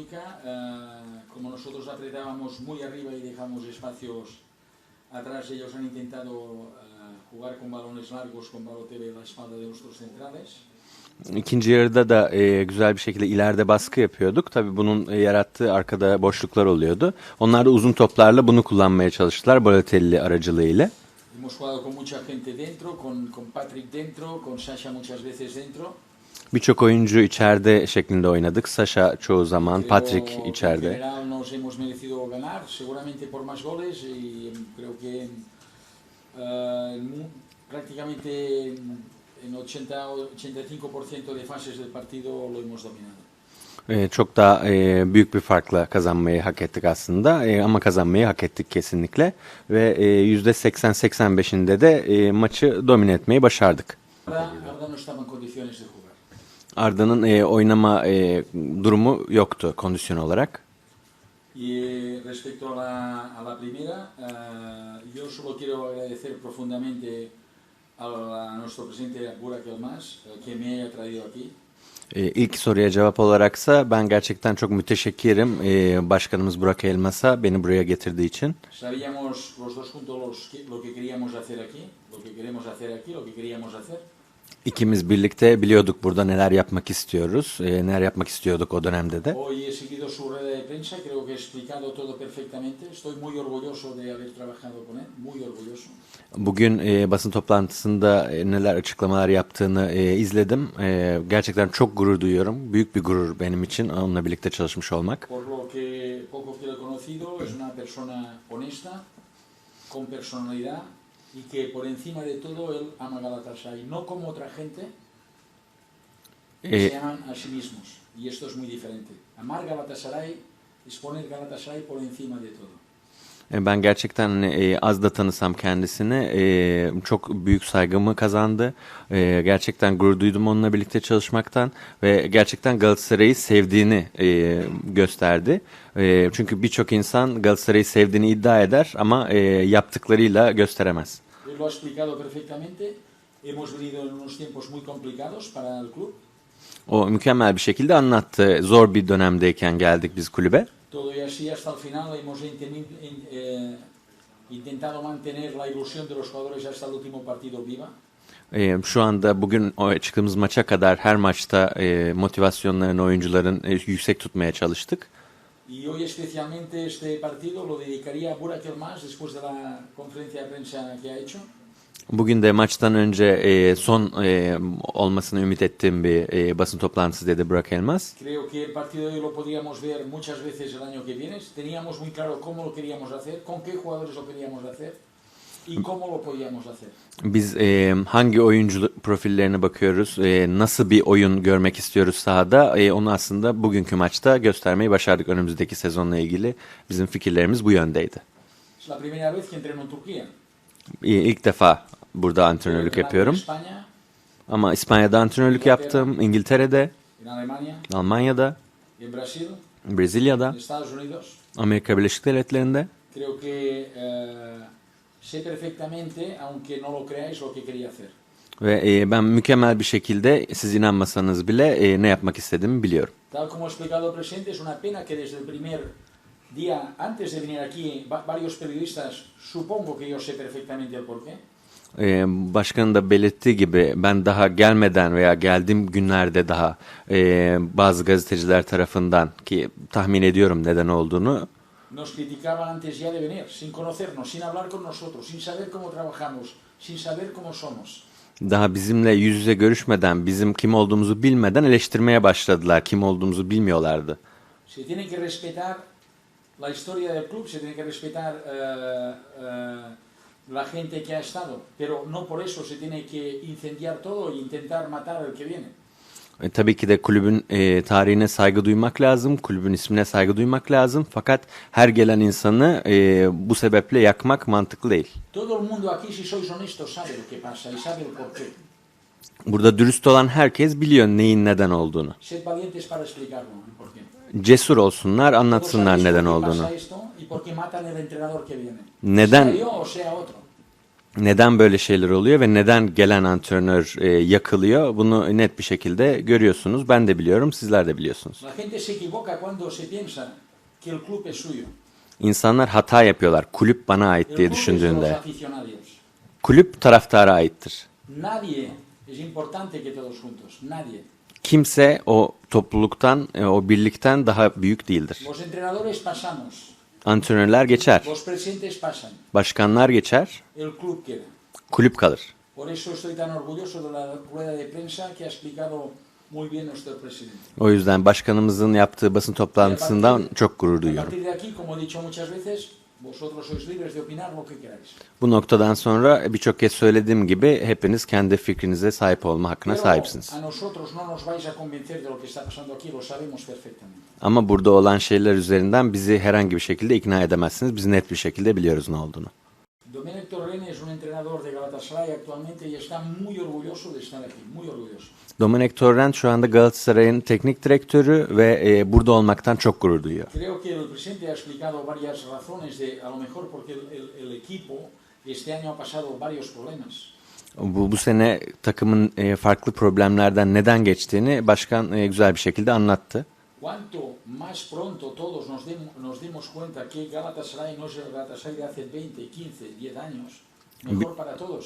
Mónica, eh, como nosotros apretábamos muy arriba y dejamos espacios atrás, ellos han intentado eh, jugar con balones largos con Balotelli en la espalda de nuestros centrales. İkinci yarıda da e, güzel bir şekilde ileride baskı yapıyorduk. Tabii bunun e, yarattığı arkada boşluklar oluyordu. Onlar da uzun toplarla bunu kullanmaya çalıştılar Balotelli aracılığıyla. Hemos jugado con mucha gente dentro, con, con Patrick dentro, con Sasha muchas veces dentro. Birçok oyuncu içeride şeklinde oynadık. Sasha çoğu zaman, Patrick içeride. general nos hemos merecido ganar, seguramente por más goles y creo que en mu- prácticamente en, en 80-85% de fases del partido lo hemos dominado. Çok daha e, büyük bir farkla kazanmayı hak ettik aslında. E, ama kazanmayı hak ettik kesinlikle. Ve e, %80-85'inde de e, maçı domine etmeyi başardık. Ahora, Arda no Arda'nın e, oynama e, durumu yoktu kondisyon olarak. Y respecto a la, a la primera, eh, yo solo quiero agradecer profundamente a, la- a nuestro presidente Burak Elmas eh, que me haya traído aquí. E, ilk soruya cevap olaraksa ben gerçekten çok müteşekkirim e, başkanımız Burak Elmas'a beni buraya getirdiği için. Sabíamos los dos juntos lo que queríamos hacer aquí, lo que queremos hacer aquí, lo que queríamos hacer. İkimiz birlikte biliyorduk burada neler yapmak istiyoruz, e, neler yapmak istiyorduk o dönemde de. Hoy he seguido su rueda de prensa, creo que he explicado todo perfectamente. Estoy muy orgulloso de haber trabajado con él, muy orgulloso. Bugün e, basın toplantısında e, neler açıklamalar yaptığını e, izledim. E, gerçekten çok gurur duyuyorum. Büyük bir gurur benim için onunla birlikte çalışmış olmak. Por lo que poco que he conocido, es una persona honesta, con personalidad y que por encima de todo él ama Galatasaray, no como otra gente que Eh, se aman a sí mismos. Y esto es muy diferente. Amar Galatasaray es poner Galatasaray por encima de todo. E, Ben gerçekten hani, e, az da tanısam kendisini e, çok büyük saygımı kazandı. Gerçekten gurur duydum onunla birlikte çalışmaktan ve gerçekten Galatasaray'ı sevdiğini gösterdi. Çünkü birçok insan Galatasaray'ı sevdiğini iddia eder ama yaptıklarıyla gösteremez. Lo ha explicado perfectamente. Hemos venido en unos tiempos muy complicados para el club. O mükemmel bir şekilde anlattı. Zor bir dönemdeyken geldik biz kulübe. Todo y así hasta el final hemos eh, intentado mantener la ilusión de los jugadores hasta el último partido viva. E, şu anda bugün çıktığımız maça kadar her maçta e, motivasyonlarını oyuncuların e, yüksek tutmaya çalıştık. Y hoy especialmente este partido lo dedicaría a Burak Elmas después de la conferencia de prensa que ha hecho. Bugün de maçtan önce e, son e, olmasını ümit ettiğim bir e, basın toplantısı dedi Burak Elmas. Creo que el partido de hoy lo podríamos ver muchas veces el año que viene. Teníamos muy claro cómo lo queríamos hacer, con qué jugadores lo queríamos hacer podíamos. Biz e, hangi oyuncu profillerine bakıyoruz, e, nasıl bir oyun görmek istiyoruz sahada, e, onu aslında bugünkü maçta göstermeyi başardık önümüzdeki sezonla ilgili. Bizim fikirlerimiz bu yöndeydi. Es la primera vez que entreno en Turquía. İlk defa burada antrenörlük en yapıyorum. Ama İspanya'da antrenörlük yaptım, İngiltere'de, Almanya'da, Brezilya'da. Amerika Birleşik Devletleri'nde. Creo que eh, sé perfectamente, aunque no lo creáis, lo que quería hacer. Ve e, ben mükemmel bir şekilde siz inanmasanız bile e, ne yapmak istediğimi biliyorum. Tal como explicado el presidente, es una pena que desde el primer día, antes de venir aquí, va- varios periodistas, supongo que yo sé perfectamente el porqué, E, başkanın da belirttiği gibi ben daha gelmeden veya geldiğim günlerde daha e, bazı gazeteciler tarafından ki tahmin ediyorum neden olduğunu nos criticaban antes ya de venir, sin conocernos, sin hablar con nosotros, sin saber cómo trabajamos, sin saber cómo somos. daha bizimle yüz yüze görüşmeden bizim kim olduğumuzu bilmeden eleştirmeye başladılar. Kim olduğumuzu bilmiyorlardı. Se tiene que respetar la historia del club, se tiene que respetar eh, eh, la gente que ha estado, pero no por eso se tiene que incendiar todo e intentar matar al que viene. E, tabii ki de kulübün e, tarihine saygı duymak lazım, kulübün ismine saygı duymak lazım. Fakat her gelen insanı e, bu sebeple yakmak mantıklı değil. Todo el mundo aquí, si sois honestos, sabe lo que pasa y sabe el porqué. Burada dürüst olan herkes biliyor neyin neden olduğunu. Sed valientes para explicarlo, el porqué. Cesur olsunlar, anlatsınlar neden olduğunu. Neden. Neden böyle şeyler oluyor ve neden gelen antrenör e, yakılıyor? Bunu net bir şekilde görüyorsunuz. Ben de biliyorum, sizler de biliyorsunuz. İnsanlar hata yapıyorlar. Kulüp bana ait diye düşündüğünde. Kulüp taraftara aittir. Nadie es importante que todos juntos. Nadie. Kimse o topluluktan, e, o birlikten daha büyük değildir. Antrenörler geçer, başkanlar geçer, kulüp kalır. O yüzden başkanımızın yaptığı basın toplantısından çok gurur duyuyorum. Vosotros sois libres de opinar lo que queráis. Bu noktadan sonra birçok kez söylediğim gibi hepiniz kendi fikrinize sahip olma hakkına sahipsiniz. Ama burada olan şeyler üzerinden bizi herhangi bir şekilde ikna edemezsiniz. Biz net bir şekilde biliyoruz ne olduğunu. Domenic Torrent es un entrenador de Galatasaray actualmente y está muy orgulloso de estar aquí, muy orgulloso. Domenek Torrent şu anda Galatasaray'ın teknik direktörü ve e, burada olmaktan çok gurur duyuyor. Creo que el presidente ha explicado varias razones de, a lo mejor porque el, el- el equipo este año ha pasado varios problemas. Bu, bu sene takımın e, farklı problemlerden neden geçtiğini başkan e, güzel bir şekilde anlattı. Cuanto más pronto todos nos, dem- nos demos cuenta que Galatasaray no es el Galatasaray de hace 20, 15, 10 años, mejor para todos.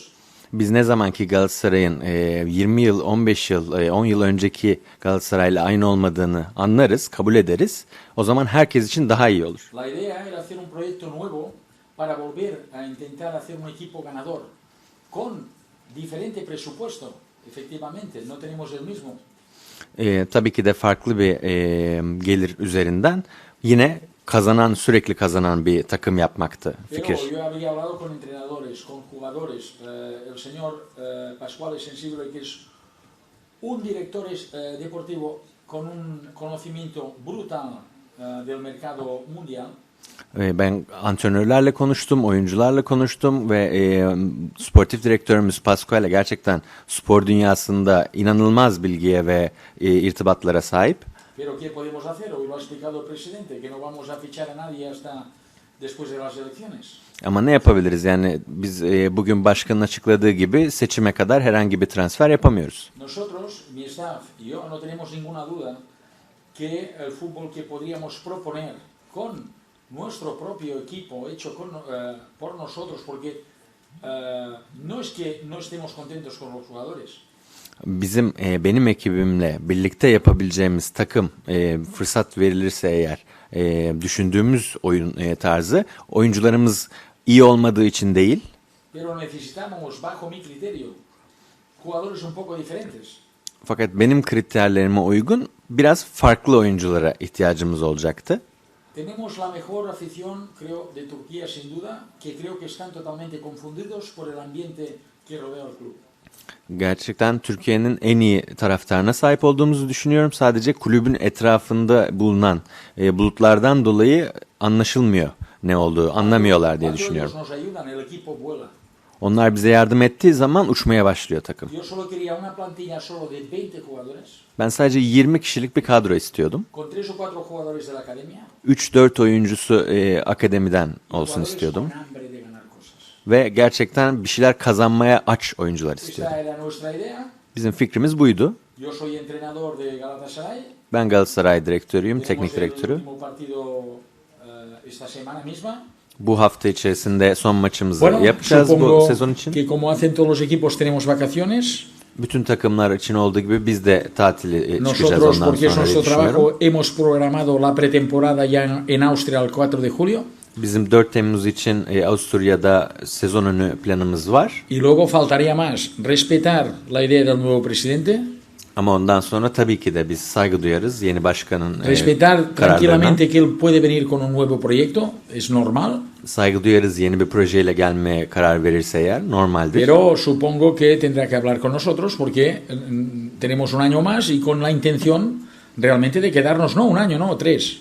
Biz ne zamanki Galatasaray'ın e, 20 yıl, 15 yıl, e, 10 yıl önceki Galatasaray'la aynı olmadığını anlarız, kabul ederiz. O zaman herkes için daha iyi olur. La idea era hacer un proyecto nuevo para volver a intentar hacer un equipo ganador con diferente presupuesto, efectivamente, no tenemos el mismo, E, tabii ki de farklı bir e, gelir üzerinden yine kazanan, sürekli kazanan bir takım yapmaktı fikir. yo había hablado con entrenadores, con jugadores. Eh, el señor eh, Pascual Sensible, que es un director eh, deportivo con un conocimiento brutal eh, del mercado mundial. E, Ben antrenörlerle konuştum, oyuncularla konuştum ve e, sportif direktörümüz Pasquale gerçekten spor dünyasında inanılmaz bilgiye ve e, irtibatlara sahip. Pero ¿qué podemos hacer? Hoy lo ha explicado el presidente, que no vamos a fichar a nadie hasta después de las elecciones. Ama ne yapabiliriz? Yani biz e, bugün başkanın açıkladığı gibi seçime kadar herhangi bir transfer yapamıyoruz. Nosotros, mi staff y yo, no tenemos ninguna duda que el fútbol que podríamos proponer con nuestro propio equipo, hecho con, eh, por nosotros, porque eh, no es que no estemos contentos con los jugadores, Bizim e, benim ekibimle birlikte yapabileceğimiz takım e, fırsat verilirse eğer e, düşündüğümüz oyun e, tarzı oyuncularımız iyi olmadığı için değil pero necesitamos, bajo mi criterio, jugadores un poco diferentes. fakat benim kriterlerime uygun biraz farklı oyunculara ihtiyacımız olacaktı. Tenemos la mejor afición, creo, de Turquía sin duda, que creo que están totalmente confundidos por el ambiente que rodea al club. Gerçekten Türkiye'nin en iyi taraftarına sahip olduğumuzu düşünüyorum. Sadece kulübün etrafında bulunan e, bulutlardan dolayı anlaşılmıyor ne olduğu, anlamıyorlar diye düşünüyorum. Onlar bize yardım ettiği zaman uçmaya başlıyor takım. Yo solo quería una plantilla solo de 20 jugadores, Ben sadece 20 kişilik bir kadro istiyordum. con 3 o 4 jugadores de la academia, 3-4 oyuncusu e, akademiden olsun istiyordum. Ve gerçekten bir şeyler kazanmaya aç oyuncular istiyordum. Bizim fikrimiz buydu. Ben Galatasaray direktörüyüm, teknik direktörü. Bu hafta içerisinde son maçımızı Bueno, yapacağız bu sezon için. que como hacen todos los equipos tenemos vacaciones. Bütün takımlar için olduğu gibi biz de tatili e, çıkacağız Nosotros, ondan porque sonra nuestro trabajo, hemos programado la pretemporada ya en Austria el 4 de julio. Bizim 4 Temmuz için e, Avusturya'da sezon önü planımız var. Y luego faltaría más, respetar la idea del nuevo presidente, Ama ondan sonra tabii ki de biz saygı duyarız yeni başkanın e, respetar kararlarına. tranquilamente que él puede venir con un nuevo proyecto, es normal, Saygı duyarız yeni bir projeyle gelmeye karar verirse eğer normaldir. pero supongo que tendrá que hablar con nosotros porque mm, tenemos un año más y con la intención realmente de quedarnos, no un año, no, tres.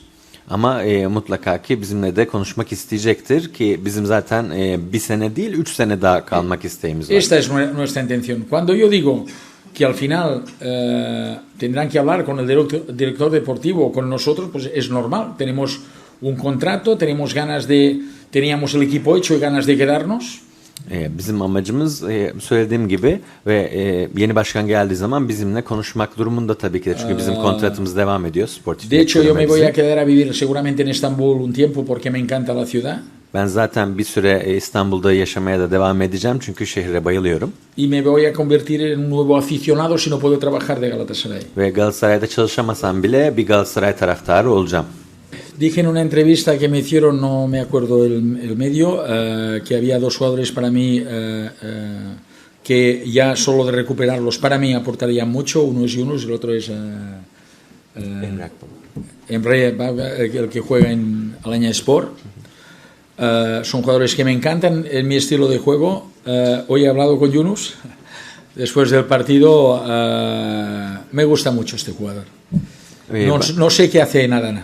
Ama e, mutlaka ki bizimle de konuşmak isteyecektir ki bizim zaten e, bir sene değil üç sene daha kalmak isteğimiz var. Esta es nue- nuestra intención. Cuando yo digo que al final eh, tendrán que hablar con el director, director deportivo o con nosotros, pues es normal. Tenemos un contrato, tenemos ganas de, teníamos el equipo hecho y ganas de quedarnos. E, bizim amacımız e, söylediğim gibi ve e, yeni başkan geldiği zaman bizimle konuşmak durumunda tabii ki de. Çünkü bizim kontratımız devam ediyor. Sportif De hecho, yo me voy a quedar a vivir seguramente en Estambul un tiempo porque me encanta la ciudad. Ben zaten bir süre e, İstanbul'da yaşamaya da devam edeceğim çünkü şehre bayılıyorum. Y me voy a convertir en un nuevo aficionado si no puedo trabajar de Galatasaray. Ve Galatasaray'da çalışamasam bile bir Galatasaray taraftarı olacağım. Dije en una entrevista que me hicieron, no me acuerdo el, el medio, eh, que había dos jugadores para mí eh, eh, que ya solo de recuperarlos para mí aportarían mucho. Uno es Yunus y el otro es eh, eh, Emre, el que juega en Alaña Sport. Eh, son jugadores que me encantan en mi estilo de juego. Eh, hoy he hablado con Yunus. Después del partido, eh, me gusta mucho este jugador. No, ben- no sé qué hace en Adana.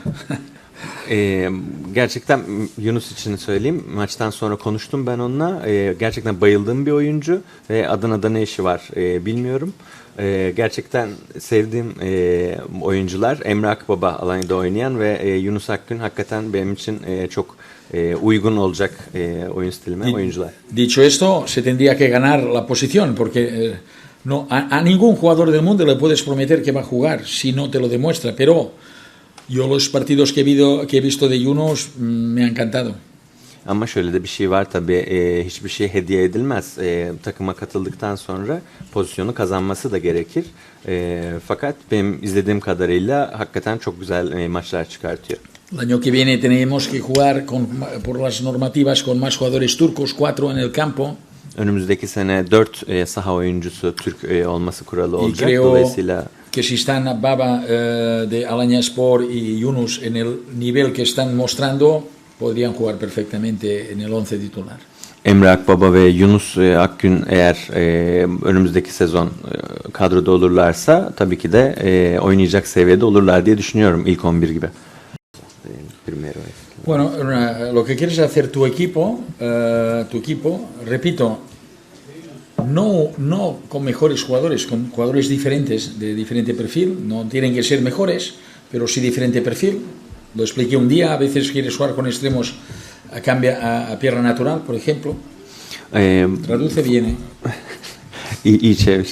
e, gerçekten Yunus için söyleyeyim. Maçtan sonra konuştum ben onunla. E, gerçekten bayıldığım bir oyuncu ve Adana'da ne işi var e, bilmiyorum. E, gerçekten sevdiğim e, oyuncular Emre Akbaba Alanya'da oynayan ve e, Yunus Akgün hakikaten benim için e, çok e, uygun olacak e, oyun stilime Di- oyuncular. Dicho esto, se tendría que ganar la posición, porque eh, no, a, a ningún jugador del mundo le puedes prometer que va a jugar si no te lo demuestra. Pero yo los partidos que he, vido- que he visto de Yunus mm, me ha encantado. Ama şöyle de bir şey var tabii e, hiçbir şey hediye edilmez. E, takıma katıldıktan sonra pozisyonu kazanması da gerekir. E, fakat benim izlediğim kadarıyla hakikaten çok güzel e, maçlar çıkartıyor. El año que viene tenemos que jugar con, por las normativas con más jugadores turcos, cuatro en el campo. Önümüzdeki sene 4 e, saha oyuncusu Türk e, olması kuralı olacak. creo Dolayısıyla que si están Baba eh, de Alaña Sport y Yunus en el nivel que están mostrando, podrían jugar perfectamente en el once titular. Emre Akbaba ve Yunus e, Akgün eğer e, önümüzdeki sezon e, kadroda olurlarsa tabii ki de e, oynayacak seviyede olurlar diye düşünüyorum ilk 11 gibi. Primero. Bueno, una- lo que quieres hacer tu equipo, eh, tu equipo, repito, no, no con mejores jugadores, con jugadores diferentes, de diferente perfil, no tienen que ser mejores, pero sí diferente perfil. Lo expliqué un día, a veces quieres jugar con extremos a, cambia, a, a pierna natural, por ejemplo. E, Traduce bien, ¿eh? Iyi çevir.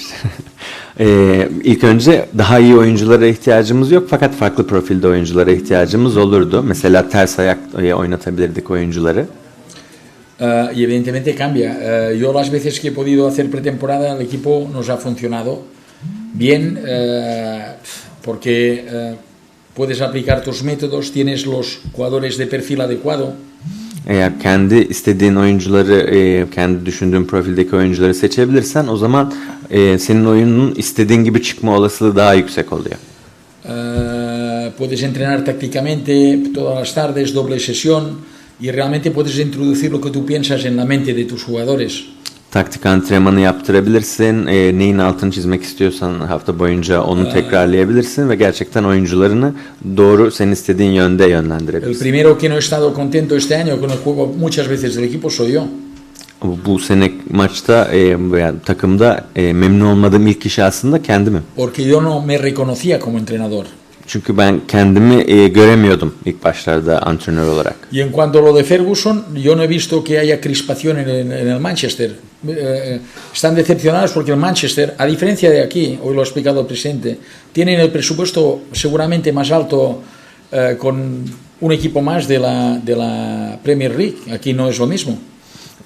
Ee, ilk önce daha iyi oyunculara ihtiyacımız yok fakat farklı profilde oyunculara ihtiyacımız olurdu. Mesela ters ayak e, oynatabilirdik oyuncuları. Eh, y evidentemente cambia. Eh, yo las veces que he podido hacer pretemporada, el equipo nos ha funcionado bien eh, porque eh, puedes aplicar tus métodos, tienes los jugadores de perfil adecuado. Eğer kendi istediğin oyuncuları, e, kendi düşündüğün profildeki oyuncuları seçebilirsen o zaman e, senin oyunun istediğin gibi çıkma olasılığı daha yüksek oluyor. Eh, puedes entrenar tácticamente todas las tardes, doble sesión y realmente puedes introducir lo que tú piensas en la mente de tus jugadores. Taktik antrenmanı yaptırabilirsin. E, neyin altını çizmek istiyorsan hafta boyunca onu tekrarlayabilirsin ve gerçekten oyuncularını doğru senin istediğin yönde El yönlendirebilirsin. primero que no he estado contento este año con el juego muchas veces del equipo soy yo. Bu- sene maçta e, veya takımda e, memnun olmadığım ilk kişi aslında kendimim. Porque yo no me reconocía como entrenador. Çünkü ben kendimi e, göremiyordum ilk başlarda antrenör olarak. Y en cuanto a lo de Ferguson, yo no he visto que haya crispación en el, en el Manchester. Eh, están decepcionados porque el Manchester, a diferencia de aquí, hoy lo ha explicado el presidente, tienen el presupuesto seguramente más alto eh, con un equipo más de la, de la Premier League. Aquí no es lo mismo.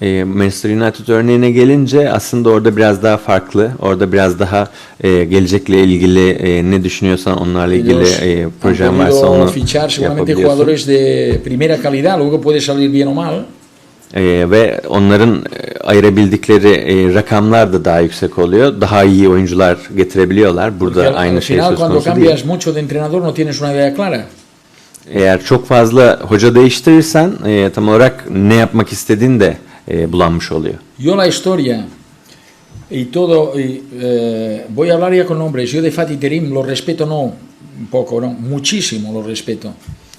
E, Manchester United örneğine gelince aslında orada biraz daha farklı. Orada biraz daha e, gelecekle ilgili e, ne düşünüyorsan onlarla ilgili e, projen varsa onu fichar seguramente jugadores de primera calidad, luego puede salir bien o mal. E, ve onların e, ayırabildikleri e, rakamlar da daha yüksek oluyor. Daha iyi oyuncular getirebiliyorlar. Porque Burada al, aynı şey söz konusu değil. mucho de entrenador, no tienes una idea clara. Eğer çok fazla hoca değiştirirsen e, tam olarak ne yapmak istediğin de e, bulanmış oluyor. Yo la historia y todo, y, eh, voy a hablar ya con nombres. Yo de Fatih Terim lo respeto no un poco, no, muchísimo lo respeto.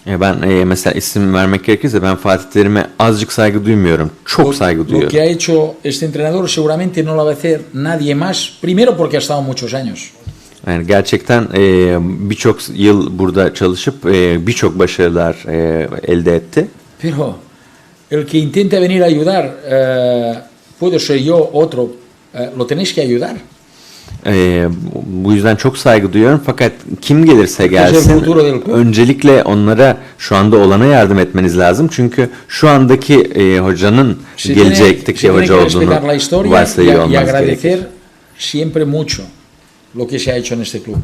E, ben e, mesela isim vermek gerekirse ben Fatih Terim'e azıcık saygı duymuyorum. Çok Lo, saygı lo que duyuyorum. ha hecho este entrenador seguramente no lo va a hacer nadie más. Primero porque ha estado muchos años. Yani gerçekten e, birçok yıl burada çalışıp e, birçok başarılar e, elde etti. Pero el que intenta venir a ayudar, eh, puedo ser yo, otro, eh, lo tenéis que ayudar. Ee, bu yüzden çok saygı duyuyorum fakat kim gelirse gelsin öncelikle onlara şu anda olana yardım etmeniz lazım. Çünkü şu andaki e, hocanın tiene- gelecekteki tiene hoca olduğunu varsayıyor olmanız gerekir. siempre mucho lo que se ha hecho en este club.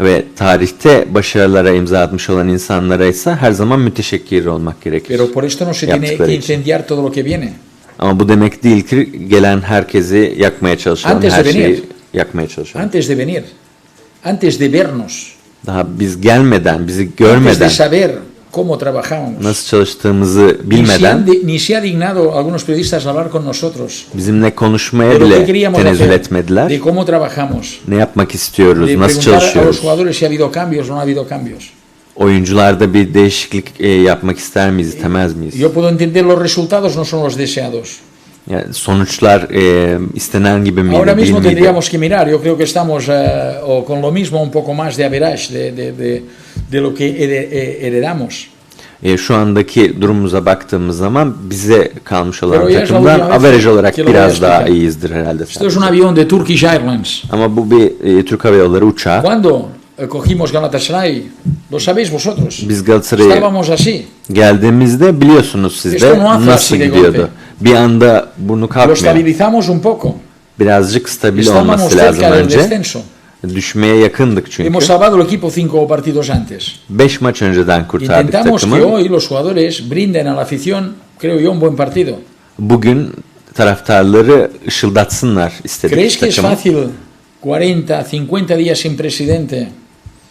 Ve tarihte başarılara imza atmış olan insanlara ise her zaman müteşekkir olmak gerekir. Pero por esto no se tiene que incendiar todo lo que viene. Ama bu demek değil ki gelen herkesi yakmaya Antes de her şeyi yakmaya çalışalım. Antes de venir, antes de vernos, Daha biz gelmeden, bizi antes görmeden, de saber cómo trabajamos. nasıl çalıştığımızı bilmeden de- ni se ha dignado algunos periodistas hablar con nosotros bizimle konuşmaya que bile tenezzül etmediler. de cómo trabajamos, Ne yapmak istiyoruz, de nasıl preguntar a los çalışıyoruz, jugadores si ha habido cambios o no ha habido cambios. oyuncularda bir değişiklik e, yapmak ister miyiz, istemez miyiz? Yo puedo entender los resultados no son los deseados. Yani sonuçlar e, istenen gibi miydi, Ahora mismo miydi? tendríamos que mirar, yo creo que estamos eh, o con lo mismo, un poco más de average de, de, de, de lo que eh, heredamos. E, şu andaki durumumuza baktığımız zaman bize kalmış olan Pero takımdan averaj olarak biraz daha explicar. iyiyizdir herhalde. Esto es un avión de Turkish Airlines. Ama bu bir e, Türk Hava Yolları uçağı. Cuando eh, cogimos Galatasaray, lo sabéis vosotros. Biz Galatasaray'a geldiğimizde biliyorsunuz siz de no nasıl gidiyordu. golpe. Bir anda burnu Lo estabilizamos un poco. Birazcık stabil Estábamos olması lazım cerca del önce. descenso. Düşmeye yakındık çünkü. Hemos salvado el equipo cinco partidos antes. 5 maç önceden kurtardık Intentamos que takımı. hoy los jugadores brinden a la afición, creo yo, un buen partido. Bugün taraftarları ışıldatsınlar istedik ¿Creéis que es takımı. fácil 40, 50 días sin presidente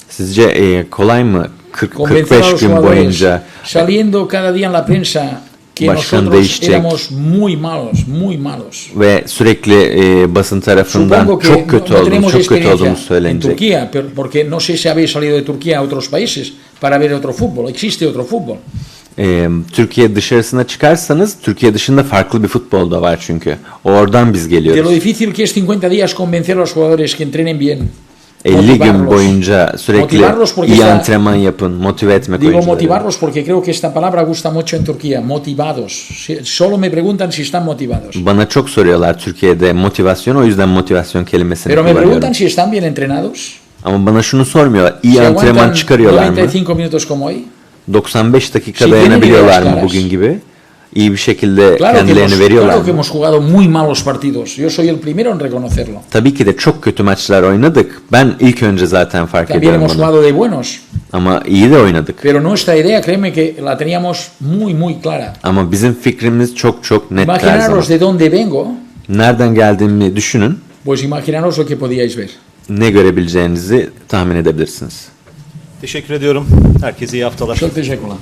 Sizce e, kolay mı 40 convencer a 45 los gün jugadores boyunca saliendo cada día en la prensa que Başkan nosotros değişecek. éramos muy malos, muy malos? ve sürekli e, basın tarafından Supongo que çok kötü no, no olduğumuz, tenemos çok kötü experiencia olduğumuz en söylenecek. Turquía, pero- porque no sé si habéis salido de Turquía a otros países para ver otro fútbol. Existe otro fútbol. E, Türkiye dışarısına çıkarsanız Türkiye dışında farklı bir futbol da var çünkü. Oradan biz De lo geliyoruz. difícil que es 50 días convencer a los jugadores que entrenen bien. 50 gün boyunca sürekli iyi antrenman yapın, motive etmek Digo oyuncuları. motivarlos porque creo que esta palabra gusta mucho en Turquía. Motivados. Solo me preguntan si están motivados. Bana çok soruyorlar Türkiye'de motivasyon o yüzden motivasyon kelimesini Pero me kullanıyorum. preguntan si están bien entrenados. Ama bana şunu sormuyorlar. İyi Si antrenman çıkarıyorlar mı? 95 minutos como hoy. 95 dakika Si dayanabiliyorlar mı bugün gibi? İyi bir şekilde Claro que, kendilerini hemos, veriyorlar claro que hemos jugado muy malos partidos. Yo soy el primero en reconocerlo. Tabii ki de çok kötü maçlar oynadık. Ben ilk önce zaten fark También ediyorum hemos bunu. jugado de buenos. Ama iyi de oynadık. Pero nuestra idea, créeme que la teníamos muy, muy clara. Ama bizim fikrimiz çok çok net. Imaginaros de dónde vengo, Nereden geldiğimi düşünün. pues imaginaros lo que podíais ver. Ne görebileceğinizi tahmin edebilirsiniz. Teşekkür ediyorum. Herkese iyi haftalar. Suerte, Secola.